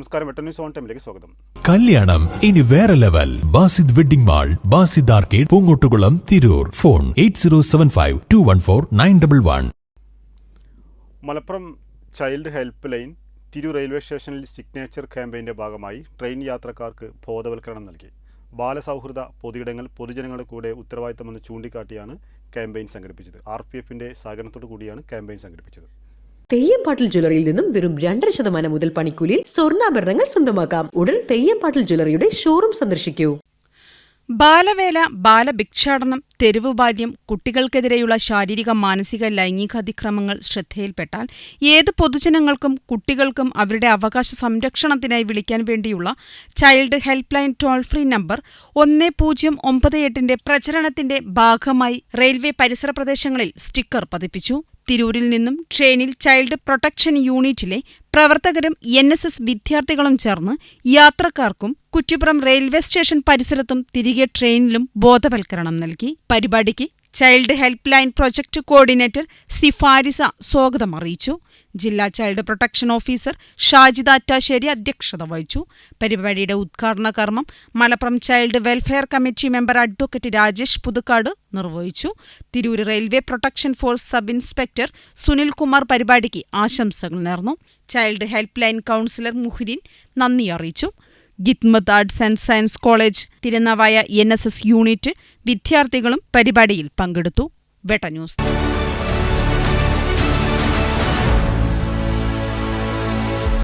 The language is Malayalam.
നമസ്കാരം വെട്ട ന്യൂസ് ഓൺ ടൈമിലേക്ക് സ്വാഗതം. കല്യാണം ഇനി വേറെ level. Basith wedding mall Basith arcade Poongottukulam Tirur. Phone eight zero seven five two one four nine double one. Malappuram child help line തിരു റെയിൽവേ സ്റ്റേഷനിൽ സിഗ്നേച്ചർ ക്യാമ്പയിന്റെ ഭാഗമായി ട്രെയിൻ യാത്രക്കാർക്ക് ബോധവൽക്കരണം നൽകി. ബാലസൗഹൃദ പൊതുയിടങ്ങൾ പൊതുജനങ്ങളുടെ കൂടെ ഉത്തരവാദിത്തമെന്ന് ചൂണ്ടിക്കാട്ടിയാണ് ക്യാമ്പയിൻ സംഘടിപ്പിച്ചത്. ആർ പി എഫിന്റെ സഹകരണത്തോടു കൂടിയാണ് ക്യാമ്പയിൻ സംഘടിപ്പിച്ചത്. തെയ്യംപാട്ടിൽ ജ്വല്ലറിയിൽ നിന്നും വെറും രണ്ടര ശതമാനം മുതൽ പണിക്കൂലിയിൽ സ്വർണാഭരണങ്ങൾ സ്വന്തമാക്കാം. ഉടൻ തെയ്യംപാട്ടിൽ ജ്വല്ലറിയുടെ ഷോറൂം സന്ദർശിക്കൂ. ബാലവേല ബാലഭിക്ഷാടനം തെരുവുബാല്യം കുട്ടികൾക്കെതിരെയുള്ള ശാരീരിക മാനസിക ലൈംഗിക അതിക്രമങ്ങൾ ശ്രദ്ധയിൽപ്പെട്ടാൽ ഏത് പൊതുജനങ്ങൾക്കും കുട്ടികൾക്കും അവരുടെ അവകാശ സംരക്ഷണത്തിനായി വിളിക്കാൻ വേണ്ടിയുള്ള child help line toll free number ഒന്ന് പൂജ്യം ഒമ്പത് എട്ടിന്റെ പ്രചരണത്തിന്റെ ഭാഗമായി റെയിൽവേ പരിസര പ്രദേശങ്ങളിൽ സ്റ്റിക്കർ പതിപ്പിച്ചു. തിരൂരിൽ നിന്നും ട്രെയിനിൽ ചൈൽഡ് പ്രൊട്ടക്ഷൻ യൂണിറ്റിലെ പ്രവർത്തകരും എൻ എസ് എസ് വിദ്യാർത്ഥികളും ചേർന്ന് യാത്രക്കാർക്കും കുറ്റിപ്പുറം റെയിൽവേ സ്റ്റേഷൻ പരിസരത്തും തിരികെ ട്രെയിനിലും ബോധവൽക്കരണം നൽകി. പരിപാടിക്ക് child help line project coordinator Sifarisa സ്വാഗതം അറിയിച്ചു. ജില്ലാ child protection officer Shajida Attassery അധ്യക്ഷത വഹിച്ചു. പരിപാടിയുടെ ഉദ്ഘാടന കർമ്മം Malappuram child welfare committee member advocate Rajesh Puthukkad നിർവഹിച്ചു. Tirur railway protection force sub inspector Sunilkumar പരിപാടിക്ക് ആശംസകൾ നേർന്നു. Child help line counsellor Muhrin നന്ദി അറിയിച്ചു. ഗിത്മത്ത് arts and science college Thirunavaya N unit വിദ്യാർത്ഥികളും പരിപാടിയിൽ പങ്കെടുത്തു. വെട്ട ന്യൂസ്.